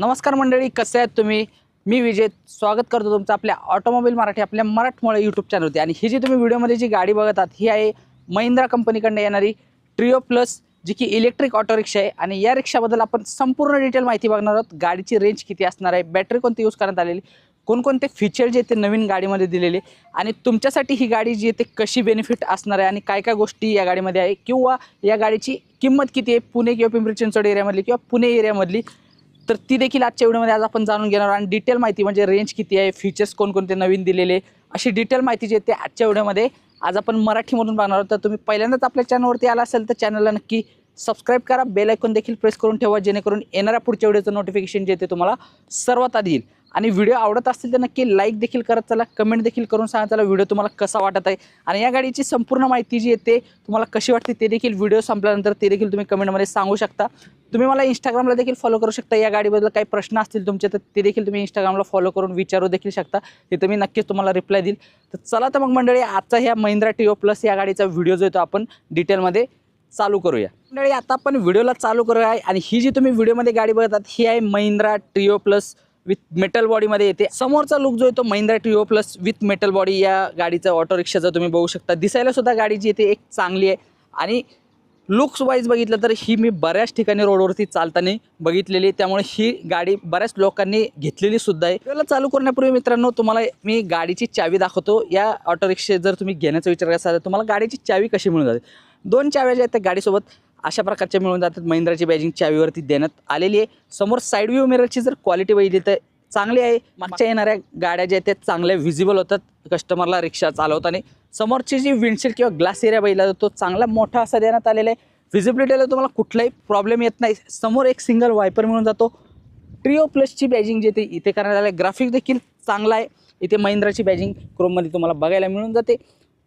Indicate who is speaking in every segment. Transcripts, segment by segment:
Speaker 1: नमस्कार मंडळी कसे आहेत तुम्ही? मी विजय. स्वागत करतो तुमचं आपल्या ऑटोमोबाईल मराठी आपल्या मराठमोळे यूट्यूब चॅनलवरती आणि ही जी तुम्ही व्हिडिओमध्ये जी गाडी बघत आहात ही आहे महिंद्रा कंपनीकडनं येणारी ट्रिओ प्लस जी की इलेक्ट्रिक ऑटो रिक्षा आहे. आणि या रिक्षाबद्दल आपण संपूर्ण डिटेल माहिती बघणार आहोत. गाडीची रेंज किती असणार आहे? बॅटरी कोणती यूज करण्यात आलेली? कोणकोणते फीचर जे ते नवीन गाडीमध्ये दिलेले? आणि तुमच्यासाठी ही गाडी जी आहे ते कशी बेनिफिट असणार आहे? आणि काय काय गोष्टी या गाडीमध्ये आहे? किंवा या गाडीची किंमत किती आहे? पुणे किंवा पिंपरी चिंचवड एरियामधली किंवा पुणे एरियामधली तर ती देखील आजच्या व्हिडिओमध्ये आज आपण जाणून घेणार आणि डिटेल माहिती म्हणजे रेंज किती आहे फीचर्स कोणकोणते नवीन दिलेले अशी डिटेल माहिती जी आहे ते आजच्या व्हिडिओमध्ये आज आपण मराठीमधून बघणार आहोत. तर तुम्ही पहिल्यांदाच आपल्या चॅनलवरती आला असेल तर चॅनलला नक्की सबस्क्राईब करा. बेल देखील प्रेस करून ठेवा जेणेकरून येणाऱ्या पुढच्या व्हिडिओचं नोटिफिकेशन जे ते तुम्हाला सर्वात आधी येईल. आणि व्हिडिओ आवडत असतील तर नक्की लाईक देखील करत चला कमेंट देखील करून सांगा चला व्हिडिओ तुम्हाला कसा वाटत आहे. आणि या गाडीची संपूर्ण माहिती जी येते तुम्हाला कशी वाटते ते देखील व्हिडिओ संपल्यानंतर ते देखील तुम्ही कमेंटमध्ये सांगू शकता. तुम्ही मला इंस्टाग्रामला देखील फॉलो करू शकता. या गाडीबद्दल काही प्रश्न असतील तुमचे तर ते देखील तुम्ही इंस्टाग्रामला फॉलो करून विचारू देखील शकता. तिथं मी नक्कीच तुम्हाला रिप्लाय देईल. तर चला तर मग मंडळी आजचा ह्या महिंद्रा टिओ प्लस या गाडीचा व्हिडिओ जो आहे तो आपण डिटेलमध्ये चालू करूया. मंडळी आता आपण व्हिडिओला चालू करूया आणि ही जी तुम्ही व्हिडिओमध्ये गाडी बघतात ही आहे Mahindra Treo plus with metal बॉडीमध्ये येते. समोरचा लुक जो आहे तो Mahindra Treo plus with metal body या गाडीचा ऑटो रिक्षाचा तुम्ही बघू शकता. दिसायला सुद्धा गाडी जी येते एक चांगली आहे. आणि लुक्स वाईज बघितलं तर ही मी बऱ्याच ठिकाणी रोडवरती चालताना बघितलेली त्यामुळे ही गाडी बऱ्याच लोकांनी घेतलेली सुद्धा आहे. त्याला चालू करण्यापूर्वी मित्रांनो तुम्हाला मी गाडीची चावी दाखवतो. या ऑटो रिक्षा जर तुम्ही घेण्याचा विचार करत असाल तर तुम्हाला गाडीची चावी कशी मिळून जाते? दोन चाव्या ज्या आहेत त्या गाडीसोबत अशा प्रकारच्या मिळून जातात. महिंद्राची बॅजिंग चावीवरती देण्यात आलेली आहे. समोर साईड व्ह्यू मिररची जर क्वालिटी बघितली तर चांगली आहे. मागच्या येणाऱ्या गाड्या ज्या आहेत त्या चांगल्या व्हिजिबल होतात. कस्टमरला रिक्षा चालवताना समोरची जी विंडशील्ड किंवा ग्लास एरिया बघितला तो चांगला मोठा असा देण्यात आलेला आहे. व्हिजिबिलिटीला तुम्हाला कुठलाही प्रॉब्लेम येत नाही. समोर एक सिंगल वायपर मिळून जातो. ट्रिओ प्लसची बॅजिंग जे ते इथे करण्यात आलं आहे. ग्राफिक देखील चांगला आहे. इथे महिंद्राची बॅजिंग क्रोममध्ये तुम्हाला बघायला मिळून जाते.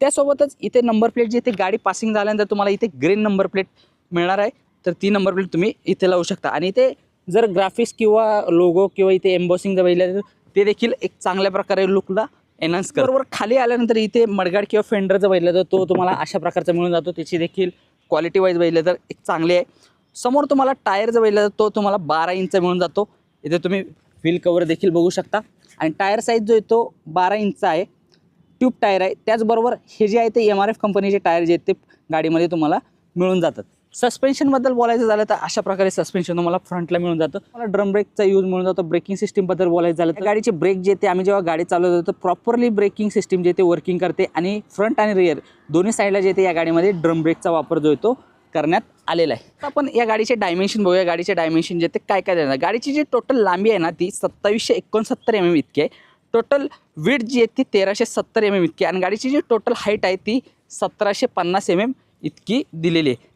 Speaker 1: त्यासोबतच इथे नंबर प्लेट जी इथे गाडी पासिंग झाल्यानंतर तुम्हाला इथे ग्रीन नंबर प्लेट मिळणार आहे. तर ती नंबर प्लेट तुम्ही इथे लावू शकता. आणि इथे जर ग्राफिक्स किंवा लोगो किंवा इथे एम्बॉसिंग जर बघितलं तर ते देखील एक चांगल्या प्रकारे लुकला एनहान्स कर. बरोबर खाली आल्यानंतर इथे मडगाड किंवा फेंडर जर बघितलं तर तो तुम्हाला अशा प्रकारचा मिळून जातो. त्याची देखील क्वालिटी वाईज बघितलं तर एक चांगली आहे. समोर तुम्हाला टायर जर बघितलं तर तो तुम्हाला बारा इंच मिळून जातो. इथे तुम्ही व्हील कवर देखील बघू शकता. आणि टायर साईज जो आहे तो बारा इंच आहे. ट्यूब टायर आहे. त्याचबरोबर हे जे आहे ते एम आर एफ कंपनीचे टायर जे आहेत ते गाडीमध्ये तुम्हाला मिळून जातात. सस्पेन्शनबद्दल बोलायचं झालं तर अशा प्रकारे सस्पेन्शन तुम्हाला फ्रंटला मिळून जातं. मला ड्रम ब्रेकचा यूज मिळून जातो ब्रेकिंग सिस्टीमबद्दल बोलायचं झालं तर. गाडीचे ब्रेक जे ते आम्ही जेव्हा गाडी चालवत तर प्रॉपरली ब्रेकिंग सिस्टीम जे ते वर्किंग करते आणि फ्रंट आणि रिअर दोन्ही साईडला जे ते या गाडीमध्ये ड्रम ब्रेकचा वापर जो आहे तो करण्यात आलेला आहे. आपण या गाडीचे डायमेन्शन बघूया. गाडीचे डायमेन्शन जे ते काय काय देणार? गाडीची जी टोटल लांबी आहे ना ती सत्तावीसशे एकोणसत्तर एम एम इतकी आहे. टोटल विड जी आहे ती तेराशे सत्तर एम एम इतकी आहे. आणि गाडीची जी टोटल हाईट आहे ती सतराशे पन्नास एम एम इतकी दिलेली आहे.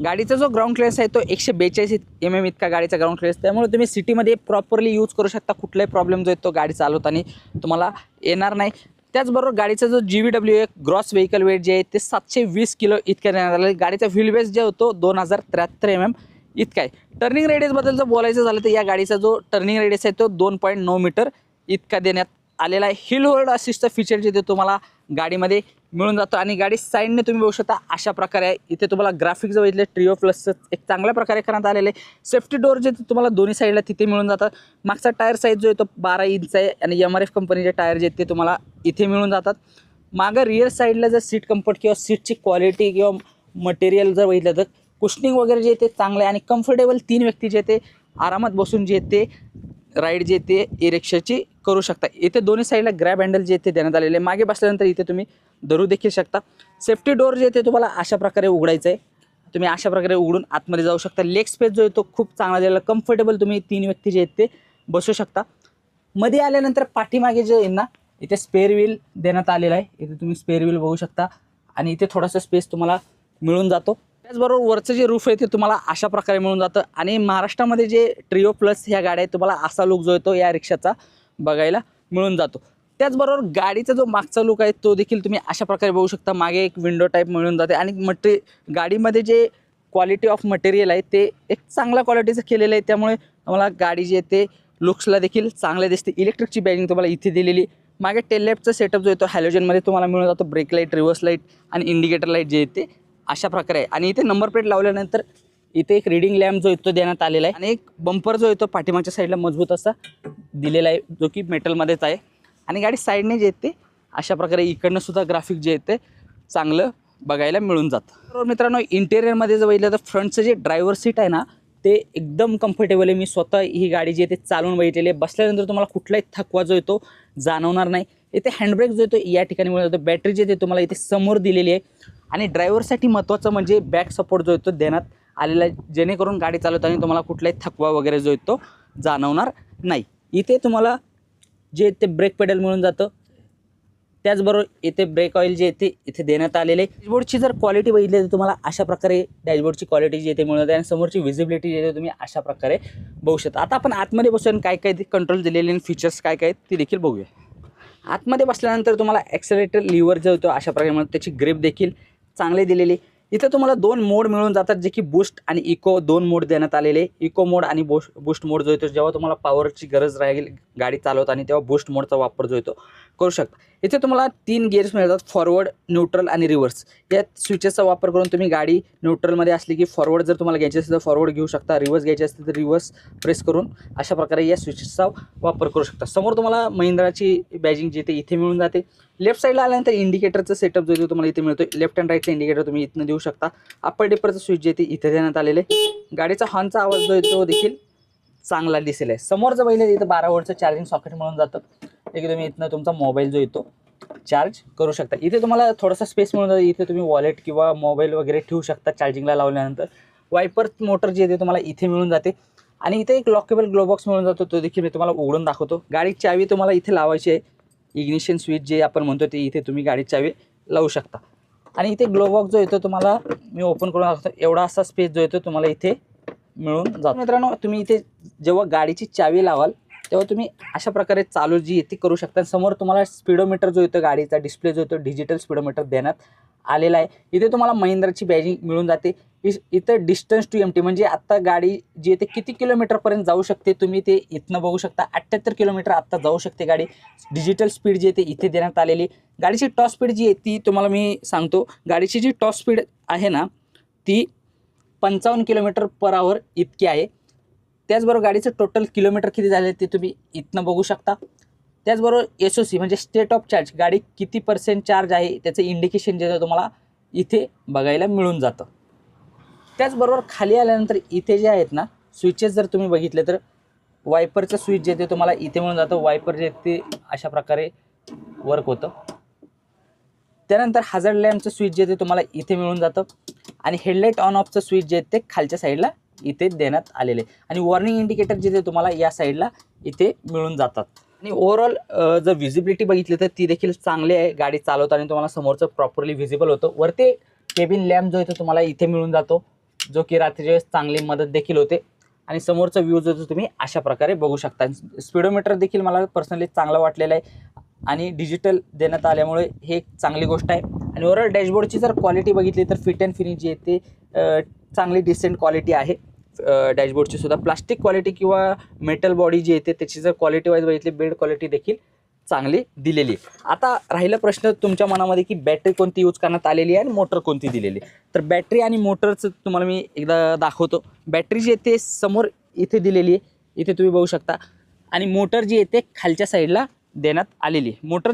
Speaker 1: गाडीचा जो ग्राउंड क्लिअरन्स आहे तो एकशे बेचाळीस एम एम इतका गाडीचा ग्राउंड क्लिअरन्स त्यामुळे तुम्ही सिटीमध्ये प्रॉपरली यूज करू शकता. कुठलाही प्रॉब्लेम जो आहे तो गाडी चालवताना तुम्हाला येणार नाही. त्याचबरोबर गाडीचा जो जी व्ही डब्ल्यू एक ग्रॉस व्हेकल वेट जे आहे ते सातशे वीस किलो इतक्या देण्यात आलं गाडीचा व्हील बेस जे होतो दोन हजार त्र्याहत्तर एम एम इतका आहे. टर्निंग रेडियसबद्दल जर बोलायचं झालं तर या गाडीचा जो टर्निंग रेडियस आहे तो दोन पॉईंट नऊ मीटर इतका देण्यात आलेला आहे. हिल होल्ड असिस्टचं फीचर जे ते तुम्हाला गाडीमध्ये मिळून जातो आणि गाडी साईडने तुम्ही बघू शकता अशा प्रकारे. आहे इथे तुम्हाला ग्राफिक जर बघितले ट्रिओ प्लसचं एक चांगल्या प्रकारे करण्यात आलेलं आहे. सेफ्टी डोअर जे तुम्हाला दोन्ही साईडला तिथे मिळून जातात. मागचा टायर साईज जो आहे तो बारा इंच आहे आणि एम आर एफ कंपनीचे टायर जे आहेत ते तुम्हाला इथे मिळून जातात. मागं रिअर साईडला जर सीट कम्फर्ट किंवा सीटची क्वालिटी किंवा मटेरियल जर बघितलं तर कुशनिंग वगैरे जे ते चांगलं आहे आणि कम्फर्टेबल तीन व्यक्ती जे ते आरामात बसून जे ते राईड जे ते ई रिक्षाची करू शकता. इथे दोन्ही साईडला ग्रॅब हँडल जे ते देण्यात आलेले आहे. मागे बसल्यानंतर इथे तुम्ही धरू देखील शकता. सेफ्टी डोअर जे ते तुम्हाला अशा प्रकारे उघडायचं आहे तुम्ही अशा प्रकारे उघडून आतमध्ये जाऊ शकता. लेग स्पेस जो आहे तो खूप चांगला दिलेला कम्फर्टेबल तुम्ही तीन व्यक्ती जे आहेत ते बसू शकता. मध्ये आल्यानंतर पाठीमागे जे आहे ना इथे स्पेअर व्हील देण्यात आलेला आहे. इथे तुम्ही स्पेअर व्हील बघू शकता. आणि इथे थोडासा स्पेस तुम्हाला मिळून जातो. त्याचबरोबर वरचं जे रूफ आहे ते तुम्हाला अशा प्रकारे मिळून जातं. आणि महाराष्ट्रामध्ये जे ट्रिओ प्लस ह्या गाड्या आहेत तुम्हाला असा लुक जो आहे तो या रिक्षाचा बघायला मिळून जातो. त्याचबरोबर गाडीचा जो मागचा लुक आहे तो देखील तुम्ही अशा प्रकारे बघू शकता. मागे एक विंडो टाईप मिळून जाते आणि मटे गाडीमध्ये जे क्वालिटी ऑफ मटेरियल आहे ते एक चांगल्या क्वालिटीचं केलेलं आहे. त्यामुळे तुम्हाला गाडी जी आहे ते लुक्सला देखील चांगले दिसते. इलेक्ट्रिकची बॅगिंग तुम्हाला इथे दिलेली. मागे टेल सेटअप जो आहे तो हॅलोजनमध्ये तुम्हाला मिळून जातो. ब्रेक लाइट रिव्हर्स लाइट आणि इंडिकेटर लाइट जे आहे ते अशा प्रकारे आहे. आणि इथे नंबर प्लेट लावल्यानंतर इथे एक रिडिंग लॅम्प जो आहे तो देण्यात आलेला आहे. आणि एक बंपर जो आहे तो पाठीमागच्या साईडला मजबूत असा दिलेला आहे जो की मेटलमध्येच आहे. आणि गाडी साईडने जे येते अशा प्रकारे इकडनं सुद्धा ग्राफिक जे येते चांगलं बघायला मिळून जातं. बरोबर मित्रांनो इंटेरियरमध्ये जर बघितलं तर फ्रंटचं जे ड्रायव्हर सीट आहे ना ते एकदम कम्फर्टेबल आहे. मी स्वतः ही गाडी जी आहे ते चालवून बघितलेली आहे. बसल्यानंतर तुम्हाला कुठलाही थकवा जो येतो जाणवणार नाही. इथे हँडब्रेक जो येतो या ठिकाणी मिळत होतो बॅटरी जे ते तुम्हाला इथे समोर दिलेली आहे. आणि ड्रायव्हरसाठी महत्त्वाचं म्हणजे बॅक सपोर्ट जो आहे तो देण्यात आलेला आहे. जेणेकरून गाडी चालवताना तुम्हाला कुठलाही थकवा वगैरे जो आहे तो जाणवणार नाही. इथे तुम्हाला जे ते ब्रेक पेडल मिळून जातं. त्याचबरोबर इथे ब्रेक ऑइल जे येते इथे देण्यात आलेले. डॅशबोर्डची जर क्वालिटी बघितली तर तुम्हाला अशा प्रकारे डॅशबोर्डची क्वालिटी जी येते मिळून आहे आणि समोरची व्हिजिबिलिटी जी येते तुम्ही अशा प्रकारे बघू शकता. आता आपण आतमध्ये बसून काय काय ते कंट्रोल दिलेले आणि फीचर्स काय काय ते देखील बघूया. आतमध्ये बसल्यानंतर तुम्हाला ॲक्सेलेटर लिव्हर जो होतो अशा प्रकारे म्हणतात त्याची ग्रीप देखील चांगली दिलेली. इथं तुम्हाला दोन मोड मिळून जातात जे की बूस्ट आणि इको दोन मोड देण्यात आलेले. इको मोड आणि बूस्ट बूस्ट मोड जो येतो जेव्हा तुम्हाला पॉवरची गरज राहील गाडी चालवताना तेव्हा बूस्ट मोडचा वापर जो येतो. करू शकता. इथे तुम्हाला तीन गेअर्स मिळतात फॉरवर्ड न्यूट्रल आणि रिव्हर्स या स्विचेसचा वापर करून तुम्ही गाडी न्यूट्रलमध्ये असली की फॉरवर्ड जर तुम्हाला घ्यायची असेल तर फॉरवर्ड घेऊ शकता रिव्हर्स घ्यायची असतील तर रिव्हर्स प्रेस करून अशा प्रकारे या स्विचेसचा वापर करू शकता. समोर तुम्हाला महिंद्राची बॅजिंग जी ते इथे मिळून जाते. लेफ्ट साईडला आल्यानंतर इंडिकेटरचं सेटअप जो तुम्हाला इथे मिळतो लेफ्ट अँड राईटचं इंडिकेटर तुम्ही इथनं देऊ शकता. अप्पर डिपरचं स्विच जे ते इथे देण्यात आलेले गाडीचा हॉर्नचा आवाज जो आहे तो देखील चांगला दिसेल आहे. समोरचं पहिले इथं बारा वोल्टचं चार्जिंग सॉकेट मिळून जातं. एक की तुम्ही इथनं तुमचा मोबाईल जो येतो चार्ज करू शकता. इथे तुम्हाला थोडासा स्पेस मिळून जातो. इथे तुम्ही वॉलेट किंवा मोबाईल वगैरे ठेवू शकता चार्जिंगला लावल्यानंतर. वायपर मोटर जी येते तुम्हाला इथे मिळून जाते. आणि इथे एक लॉकेबल ग्लोबॉक्स मिळून जातो. तो देखील मी तुम्हाला उघडून दाखवतो. गाडी चावी तुम्हाला इथे लावायची आहे. इग्निशन स्विच जे आपण म्हणतो ते इथे तुम्ही गाडी चावी लावू शकता. आणि इथे ग्लोबॉक्स जो येतो तुम्हाला मी ओपन करून दाखवतो. एवढा असा स्पेस जो येतो तुम्हाला इथे मिळून जातो. मित्रांनो तुम्ही इथे जेव्हा गाडीची चावी लावाल तेव्हा तुम्ही अशा प्रकारे चालू जी येते करू शकता. समोर तुम्हाला स्पीडोमीटर जो येतो गाडीचा डिस्प्ले जो येतो डिजिटल स्पीडोमीटर देण्यात आलेला आहे. इथे तुम्हाला महिंद्राची बॅजिंग मिळून जाते. इस- इथं डिस्टन्स टू एम टी म्हणजे आत्ता गाडी जी येते किती किलोमीटरपर्यंत जाऊ शकते तुम्ही ते इथनं बघू शकता. अठ्ठ्याहत्तर किलोमीटर आत्ता जाऊ शकते गाडी. डिजिटल स्पीड जी येते इथे देण्यात आलेली. गाडीची टॉप स्पीड जी आहे ती तुम्हाला मी सांगतो. गाडीची जी टॉप स्पीड आहे ना ती पंचावन्न किलोमीटर पर आवर इतकी आहे. त्याचबरोबर गाडीचं टोटल किलोमीटर किती झाले ते तुम्ही इथनं बघू शकता. त्याचबरोबर एस ओ सी म्हणजे स्टेट ऑफ चार्ज गाडी किती पर्सेंट चार्ज आहे त्याचं इंडिकेशन जे तुम्हाला इथे बघायला मिळून जातं. त्याचबरोबर खाली आल्यानंतर इथे जे आहेत ना स्विचेस जर तुम्ही बघितले तर वायपरचं स्विच जे ते तुम्हाला इथे मिळून जातं. वायपर जे ते अशा प्रकारे वर्क होतं. त्यानंतर हजर लॅम्पचं स्विच जे ते तुम्हाला इथे मिळून जातं. आणि हेडलाईट ऑन ऑफचं स्विच जे ते खालच्या साईडला इथे देण्यात आलेले. आणि वॉर्निंग इंडिकेटर जे ते तुम्हाला या साईडला इथे मिळून जातात. आणि ओव्हरऑल जर व्हिजिबिलिटी बघितली तर ती देखील चांगली आहे. गाडी चालवताना तुम्हाला समोरचं प्रॉपरली व्हिजिबल होतं. वरती केबिन लॅम्प जो आहे तो तुम्हाला इथे मिळून जातो. जो की रात्रीच्या वेळेस चांगली मदत देखील होते. आणि समोरचा व्ह्यू जो तो तुम्ही अशा प्रकारे बघू शकता. स्पीडोमीटर देखील मला पर्सनली चांगला वाटलेला आहे. आणि डिजिटल देण्यात आल्यामुळे हे एक चांगली गोष्ट आहे. आणि ओव्हरऑल डॅशबोर्डची जर क्वालिटी बघितली तर फिट अँड फिनिश जी आहे ते चांगली डिसेंट क्वालिटी आहे. डॅशबोर्डची सुद्धा प्लास्टिक क्वालिटी किंवा मेटल बॉडी जी येते त्याची जर क्वालिटी वाईज बघितली बिल्ड क्वालिटी देखील चांगली दिलेली. आता राहिला प्रश्न तुमच्या मनामध्ये की बॅटरी कोणती यूज करण्यात आलेली आहे आणि मोटर कोणती दिलेली आहे. तर बॅटरी आणि मोटरचं तुम्हाला मी एकदा दाखवतो. बॅटरी जी येते समोर इथे दिलेली आहे. इथे तुम्ही बघू शकता. आणि मोटर जी येते खालच्या साईडला देण्यात आलेली आहे. मोटर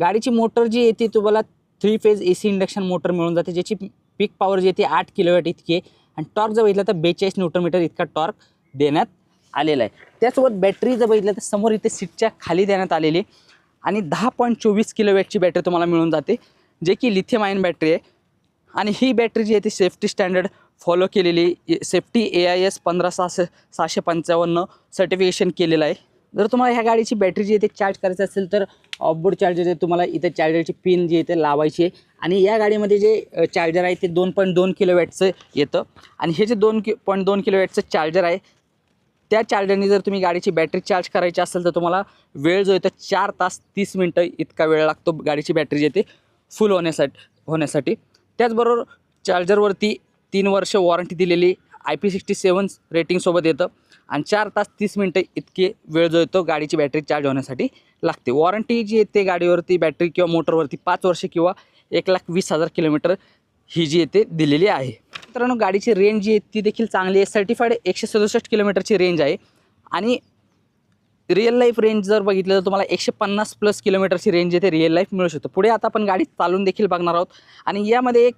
Speaker 1: गाडीची मोटर जी येते तुम्हाला three phase A C induction motor मिळून जाते ज्याची पीक पॉवर जी येते आठ किलोवॅट इतकी आहे. आणि टॉर्क जर बघितलं तर बेचाळीस न्यूटन मीटर इतका टॉर्क देण्यात आलेला आहे. त्यासोबत बॅटरी जर बघितलं तर समोर इथे सीटच्या खाली देण्यात आलेली आणि दहा पॉईंट चोवीस किलोवॅटची बॅटरी तुम्हाला मिळून जाते जे की लिथियम आयन बॅटरी आहे. आणि ही बॅटरी जी आहे ती सेफ्टी स्टँडर्ड फॉलो केलेली सेफ्टी ए आय एस पंधरा सहाशे सहाशे पंचावन्न सर्टिफिकेशन केलेलं आहे. जर तुम्हाला ह्या गाडीची बॅटरी जी आहे ते चार्ज करायची असेल तर ऑफबोर्ड चार्जर आहे तुम्हाला इथे चार्जरची पिन जी आहे ते लावायची आहे. आणि या गाडीमध्ये जे चार्जर आहे ते दोन पॉईंट दोन किलो वॅटचं येतं. आणि हे जे दोन कि पॉईंट दोन किलो वॅटचं चार्जर आहे त्या चार्जरने जर तुम्ही गाडीची बॅटरी चार्ज करायची असेल तर तुम्हाला वेळ जो येतो चार तास तीस मिनटं इतका वेळ लागतो गाडीची बॅटरी जी ते फुल होण्यासाठी होण्यासाठी. त्याचबरोबर चार्जरवरती तीन वर्ष वॉरंटी दिलेली आय पी सिक्स्टी सेवन रेटिंगसोबत येतं. आणि चार तास तीस मिनटं इतके वेळ जो येतो गाडीची बॅटरी चार्ज होण्यासाठी लागते. वॉरंटी जी येते गाडीवरती बॅटरी किंवा मोटरवरती पाच वर्ष किंवा एक लाख वीस हजार किलोमीटर ही जी येते दिलेली आहे. मित्रांनो गाडीची रेंज जी आहे ती देखील चांगली आहे. सर्टिफाईड एकशे सदुसष्ट किलोमीटरची रेंज आहे. आणि रिअल लाईफ रेंज जर बघितलं तर तुम्हाला एकशे पन्नास प्लस किलोमीटरची रेंज येते. रिअल लाईफ मिळू शकतो. पुढे आता आपण गाडी चालून देखील बघणार आहोत. आणि यामध्ये एक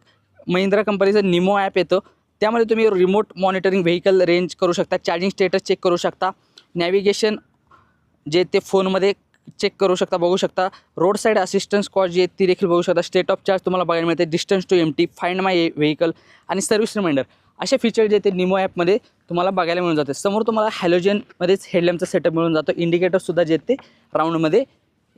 Speaker 1: महिंद्रा कंपनीचं निमो ॲप येतं. त्यामध्ये तुम्ही रिमोट मॉनिटरिंग व्हेकल रेंज करू शकता चार्जिंग स्टेटस चेक करू शकता नॅव्हिगेशन जे ते फोनमध्ये चेक करू शकता बघू शकता. रोड साईड असिस्टन्स कॉल जी आहे ती देखील बघू शकता. स्टेट ऑफ चार्ज तुम्हाला बघायला मिळते. Distance to empty find my vehicle आणि सर्व्हिस रिमाइंडर असे फीचर जे ते निमो ॲपमध्ये तुम्हाला बघायला मिळून जाते. समोर तुम्हाला हॅलोजनमध्येच हेडलॅम्पचा सेटअप मिळून जातो. इंडिकेटरसुद्धा जे ते राऊंडमध्ये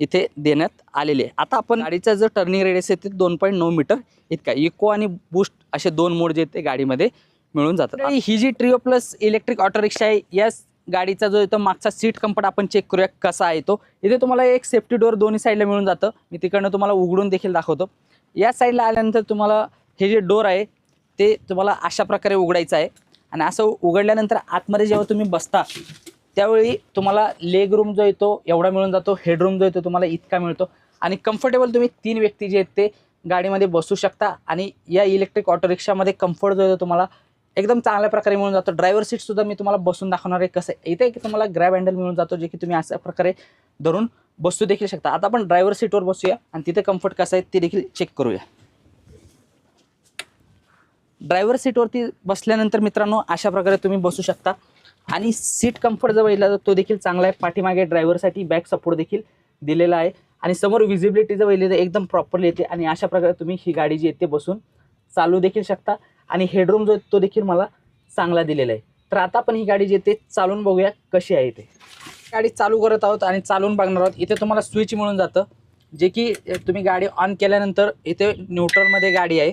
Speaker 1: इथे देण्यात आलेले आहे. आता आपण गाडीचा जो टर्निंग रेडियस आहे ते दोन पॉईंट नऊ मीटर इतका इको आणि बूस्ट असे दोन मोड जे ते गाडीमध्ये मिळून जातात. ही जी ट्रिओ प्लस इलेक्ट्रिक ऑटो रिक्षा आहे या गाडीचा जो येतो मागचा सीट कम्फर्ट आपण चेक करूया कसा आहे तो. इथे तुम्हाला एक सेफ्टी डोअर दोन्ही साईडला मिळून जातं. मी तिकडनं तुम्हाला उघडून देखील दाखवतो. या साईडला आल्यानंतर तुम्हाला हे जे डोअर आहे ते तुम्हाला अशा प्रकारे उघडायचं आहे. आणि असं उघडल्यानंतर आतमध्ये जेव्हा तुम्ही बसता त्यावेळी तुम्हाला लेग रूम जो येतो एवढा मिळून जातो हेडरूम जो येतो तुम्हाला इतका मिळतो. आणि कम्फर्टेबल तुम्ही तीन व्यक्ती जे आहेत ते गाडीमध्ये बसू शकता. आणि या इलेक्ट्रिक ऑटो रिक्षामध्ये कम्फर्ट जो येतो तुम्हाला एकदम चांगल्या प्रकारे मिळून जातो. ड्रायव्हर सीटसुद्धा मी तुम्हाला बसून दाखवणार आहे. कसं आहे. इथे एक तुम्हाला ग्रॅब हँडल मिळून जातो जे की तुम्ही अशा प्रकारे धरून बसू देखील शकता. आता आपण ड्रायव्हर सीटवर बसूया. आणि तिथे कम्फर्ट कसं आहे ते देखील चेक करूया. ड्रायव्हर सीटवरती बसल्यानंतर मित्रांनो अशा प्रकारे तुम्ही बसू शकता. आणि सीट कम्फर्ट जर बघितला तर तो देखील चांगला आहे. पाठीमागे ड्रायव्हरसाठी बॅक सपोर्ट देखील दिलेला आहे. आणि समोर व्हिजिबिलिटी जर बघितली तर एकदम प्रॉपरली येते. आणि अशा प्रकारे तुम्ही ही गाडी जी येते बसून चालू देखील शकता. आणि हेडरूम जो तो देखील मला चांगला दिलेला आहे. तर आता आपण ही गाडी जी येते ते चालून बघूया कशी आहे ते. गाडी चालू करत आहोत आणि चालून बघणार आहोत. इथे तुम्हाला स्विच मिळून जातं. जे की तुम्ही गाडी ऑन केल्यानंतर इथे न्यूट्रलमध्ये गाडी आहे.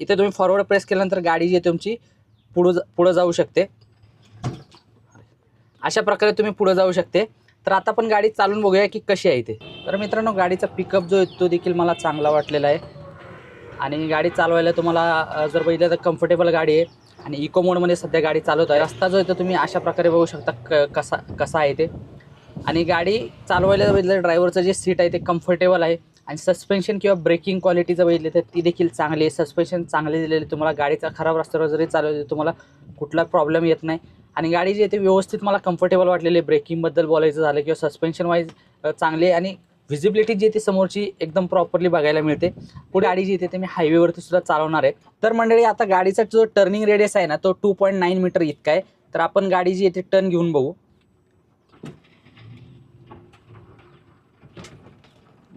Speaker 1: इथे तुम्ही फॉरवर्ड प्रेस केल्यानंतर गाडी जी आहे तुमची पुढं जा- पुढं जाऊ शकते. अशा प्रकारे तुम्ही पुढं जाऊ शकते. तर आता आपण गाडी चालून बघूया की कशी आहे ते तर मित्रांनो गाडीचा पिकअप जो आहे तो देखील मला चांगला वाटलेला आहे. आणि गाडी चालवायला तुम्हाला जर बघितलं तर कम्फर्टेबल गाडी आहे. आणि इको मोडमध्ये सध्या गाडी चालवत आहे. रस्ता जो आहे तो तुम्ही अशा प्रकारे बघू शकता क कसा कसा आहे ते. आणि गाडी चालवायला बघितलं ड्रायव्हरचं जे सीट आहे ते कम्फर्टेबल आहे. आणि सस्पेन्शन किंवा ब्रेकिंग क्वालिटी जर बघितली तर ती देखील चांगली आहे. सस्पेन्शन चांगले दिलेले तुम्हाला. गाडीचा खराब रस्त्यावर जरी चालवली तुम्हाला कुठला प्रॉब्लेम येत नाही. आणि गाडी जी आहे व्यवस्थित मला कम्फर्टेबल वाटलेली आहे. ब्रेकिंगबद्दल बोलायचं झालं किंवा सस्पेन्शन वाईज चांगली आहे. आणि व्हिजिबिलिटी जी आहे ती समोरची एकदम प्रॉपरली बघायला मिळते. पुढे गाडी जी येते ते मी हायवेवरती सुद्धा चालवणार आहे. तर मंडळी आता गाडीचा जो टर्निंग रेडियस आहे ना तो टू पॉईंट नाईन मीटर इतका आहे. तर आपण गाडी जी येते टर्न घेऊन बघू.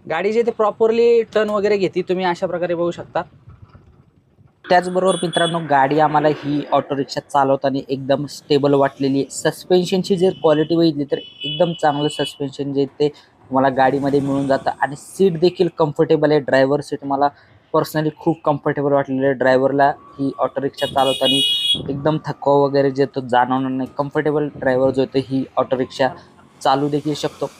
Speaker 1: गाडी जी आहे प्रॉपरली टर्न वगैरे घेते तुम्ही अशा प्रकारे बघू शकता. त्याचबरोबर मित्रांनो गाडी आम्हाला ही ऑटो रिक्षा चालवताना एकदम स्टेबल वाटलेली आहे. सस्पेन्शनची जर क्वालिटी बघितली तर एकदम चांगलं सस्पेन्शन जे ते मला गाडीमध्ये मिळून जातं. आणि सीट देखील कम्फर्टेबल आहे. ड्रायव्हर सीट मला पर्सनली खूप कम्फर्टेबल वाटलेलं आहे. ड्रायव्हरला ही ऑटो रिक्षा चालवताना एकदम थकवा वगैरे जे तो जाणवणार नाही. कम्फर्टेबल ड्रायव्हर जो येतो ही ऑटो रिक्षा चालू देखील शकतो.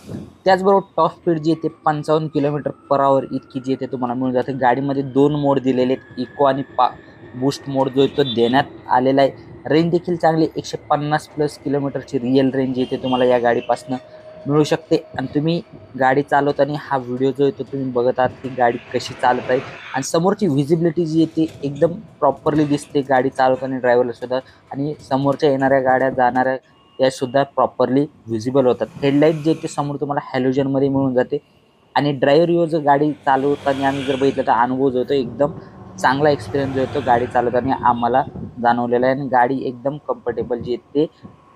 Speaker 1: त्याचबरोबर टॉप स्पीड जी येते पंचावन्न किलोमीटर पर आवर इतकी जी येते तुम्हाला मिळून जाते. गाडीमध्ये दोन मोड दिलेले आहेत. इको आणि पा बूस्ट मोड जो आहे तो देण्यात आलेला आहे. रेंज देखील चांगली एकशे पन्नास प्लस किलोमीटरची रिअल रेंज जी तुम्हाला या गाडीपासून मिळू शकते. आणि तुम्ही गाडी चालवताना हा व्हिडिओ जो येतो तुम्ही बघत आहात की गाडी कशी चालत आहे. आणि समोरची व्हिजिबिलिटी जी आहे ती एकदम प्रॉपरली दिसते. गाडी चालवताना ड्रायव्हरला सुद्धा. आणि समोरच्या येणाऱ्या गाड्या जाणाऱ्या यासुद्धा प्रॉपरली व्हिजिबल होतात. हेडलाईट जे ते समोर तुम्हाला हॅलोजनमध्ये मिळून जाते. आणि ड्रायव्हर यो जर गाडी चालवताना आम्ही जर बघितलं तर अनुभव जो होतो एकदम चांगला एक्सपिरियन्स जो येतो गाडी चालवताना आम्हाला जाणवलेला आहे. आणि गाडी एकदम कम्फर्टेबल जी ते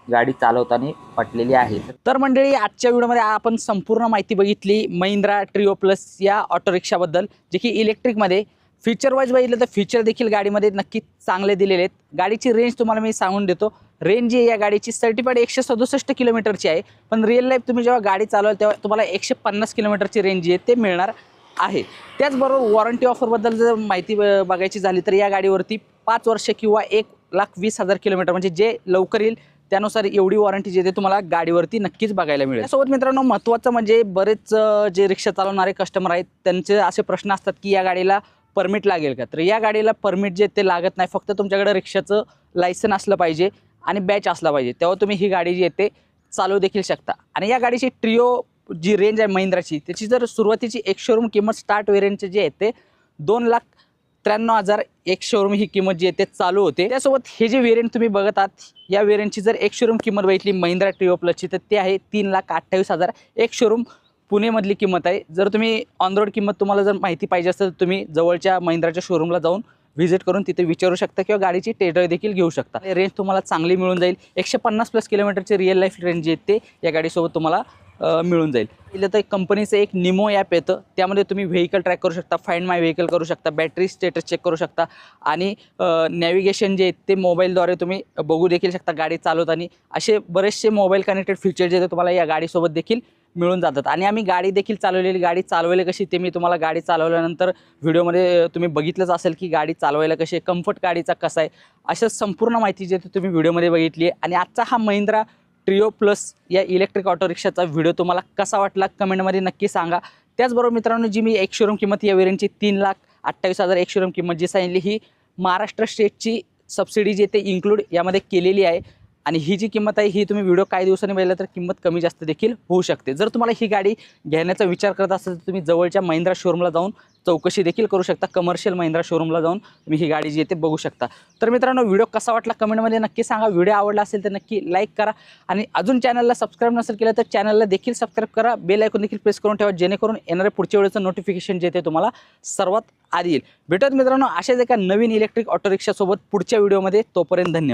Speaker 1: गाडी चालवताना पटलेली आहे. तर मंडळी आजच्या व्हिडिओमध्ये आपण संपूर्ण माहिती बघितली महिंद्रा ट्रिओ प्लस या ऑटो रिक्षाबद्दल जे की इलेक्ट्रिकमध्ये फीचर वाईज बघितलं तर फीचर देखील गाडीमध्ये नक्की चांगले दिलेले आहेत. गाडीची रेंज तुम्हाला मी सांगून देतो. रेंज जी आहे या गाडीची. सर्टिफाईड एकशे सदुसष्ट किलोमीटरची आहे. पण रिअल लाईफ तुम्ही जेव्हा गाडी चालवाल तेव्हा तुम्हाला एकशे पन्नास किलोमीटरची रेंज जी आहे ते मिळणार आहे. त्याचबरोबर वॉरंटी ऑफरबद्दल जर माहिती ब- बघायची झाली तर या गाडीवरती पाच वर्ष किंवा एक लाख वीस हजार किलोमीटर म्हणजे जे लवकर येईल त्यानुसार एवढी वॉरंटी जी ते तुम्हाला गाडीवरती नक्कीच बघायला मिळेल. सोबत मित्रांनो महत्त्वाचं म्हणजे बरेच जे रिक्षा चालवणारे कस्टमर आहेत त्यांचे असे प्रश्न असतात की या गाडीला परमिट लागेल का? तर या गाडीला परमिट जे ते लागत नाही फक्त तुमच्याकडे रिक्षाचं लायसन असलं पाहिजे. आणि बॅच असला पाहिजे. तेव्हा तुम्ही ही गाडी जी आहे ते देखील शकता. आणि या गाडीची ट्रिओ जी रेंज आहे महिंद्राची त्याची जर सुरुवातीची एक शोरूम किंमत स्टार्ट वेरियंटचे जे आहे ते दोन लाख त्र्याण्णव हजार एक शोरूम ही किंमत जी आहे ते चालू होते. त्यासोबत हे जे वेरियंट तुम्ही बघत आहात या वेरियंटची जर एक शोरूम किंमत बघितली महिंद्रा ट्रिओ प्लसची तर ते आहे तीन लाख अठ्ठावीस हजार एक शोरूम पुणेमधली किंमत आहे. जर तुम्ही ऑन रोड किंमत तुम्हाला जर माहिती पाहिजे असेल तर तुम्ही जवळच्या महिंद्राच्या शोरूमला जाऊन व्हिजिट करून तिथे विचारू शकता किंवा गाडीची टेडर देखील घेऊ शकता. रेंज तुम्हाला चांगली मिळून जाईल. एकशे पन्नास प्लस किलोमीटरची रिअल लाईफ रेंज जे आहे ते या गाडीसोबत तुम्हाला मिळून जाईल. पहिलं तर कंपनीचं एक निमो ॲप येतं. त्यामध्ये तुम्ही व्हेकल ट्रॅक करू शकता फाइंड माय व्हेकल करू शकता बॅटरी स्टेटस चेक करू शकता आणि नॅव्हिगेशन जे आहे ते मोबाईलद्वारे तुम्ही बघू देखील शकता गाडी चालवताना. असे बरेचसे मोबाईल कनेक्टेड फीचर जे आहेत तुम्हाला या गाडीसोबत देखील मिळून जातात. आणि आम्ही गाडी देखील चालवलेली गाडी चालवायला कशी ते मी तुम्हाला गाडी चालवल्यानंतर व्हिडिओमध्ये तुम्ही बघितलंच असेल की गाडी चालवायला कशी आहे कम्फर्ट गाडीचा कसा आहे. अशा संपूर्ण माहिती जे तुम्ही व्हिडिओमध्ये बघितली आहे. आणि आजचा हा महिंद्रा ट्रिओ प्लस या इलेक्ट्रिक ऑटो रिक्षाचा व्हिडिओ तुम्हाला कसा वाटला कमेंटमध्ये नक्की सांगा. त्याचबरोबर मित्रांनो जी मी एक शोरूम किंमत या वेरियंटची तीन लाख अठ्ठावीस हजार एक शोरूम किंमत जी सांगितली ही महाराष्ट्र स्टेटची सबसिडी जी ते इन्क्लूड यामध्ये केलेली आहे. आणि ही जी किंमत आहे ही तुम्ही व्हिडिओ काही दिवसांनी पाहिलं तर किंमत कमी जास्त देखील होऊ शकते. जर तुम्हाला ही गाडी घेण्याचा विचार करत असाल तर तुम्ही जवळच्या महिंद्रा शोरूमला जाऊन चौकशी देखील करू शकता. कमर्शियल महिंद्रा शोरूमला जाऊन तुम्ही ही गाडी जी आहे ते बघू शकता. तर मित्रांनो व्हिडिओ कसा वाटला कमेंटमध्ये नक्की सांगा. व्हिडिओ आवडला असेल तर नक्की लाईक करा. आणि अजून चॅनलला सबस्क्राईब नसेल केलं तर चॅनलला देखील सबस्क्राईब करा. बेल ऐकून देखील प्रेस करून ठेवा जेणेकरून येणाऱ्या पुढच्या वेळेचं नोटिफिकेशन जे ते तुम्हाला सर्वात आधी येईल. भेटत मित्रांनो अशाच एका नवीन इलेक्ट्रिक ऑटो रिक्षासोबत पुढच्या व्हिडिओमध्ये तोपर्यंत धन्यवाद.